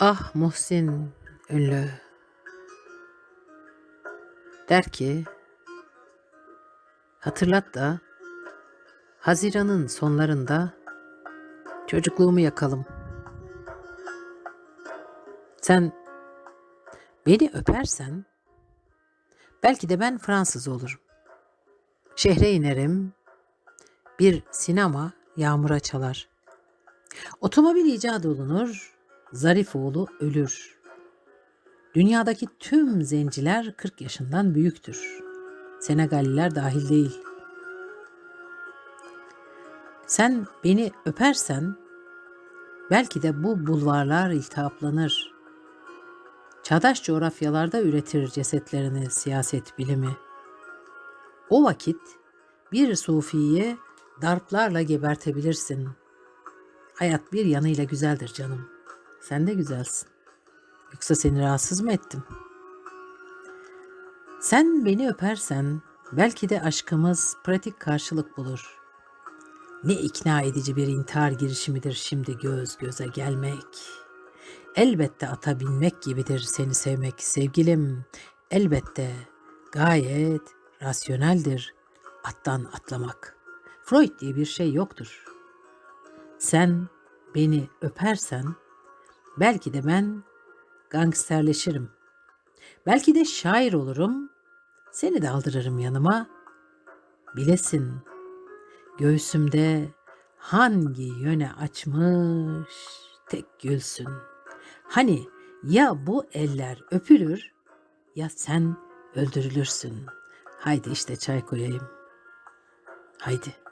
Ah Muhsin ünlü der ki hatırlat da Haziran'ın sonlarında çocukluğumu yakalım. Sen beni öpersen belki de ben Fransız olurum. Şehre inerim. Bir sinema yağmura çalar. Otomobil icat olunur. Zarifoğlu ölür. Dünyadaki tüm zenciler 40 yaşından büyüktür. Senegalliler dahil değil. Sen beni öpersen belki de bu bulvarlar iltihaplanır. Çağdaş coğrafyalarda üretir cesetlerini siyaset bilimi. O vakit bir sufiyi darplarla gebertebilirsin. Hayat bir yanıyla güzeldir canım. Sen de güzelsin. Yoksa seni rahatsız mı ettim? Sen beni öpersen belki de aşkımız pratik karşılık bulur. Ne ikna edici bir intihar girişimidir şimdi göz göze gelmek. Elbette ata binmek gibidir seni sevmek sevgilim. Elbette gayet rasyoneldir attan atlamak. Freud diye bir şey yoktur. Sen beni öpersen belki de ben gangsterleşirim. Belki de şair olurum. Seni de aldırırım yanıma. Bilesin göğsümde hangi yöne açmış tek gülsün. Hani ya bu eller öpülür ya sen öldürülürsün. Haydi işte çay koyayım. Haydi.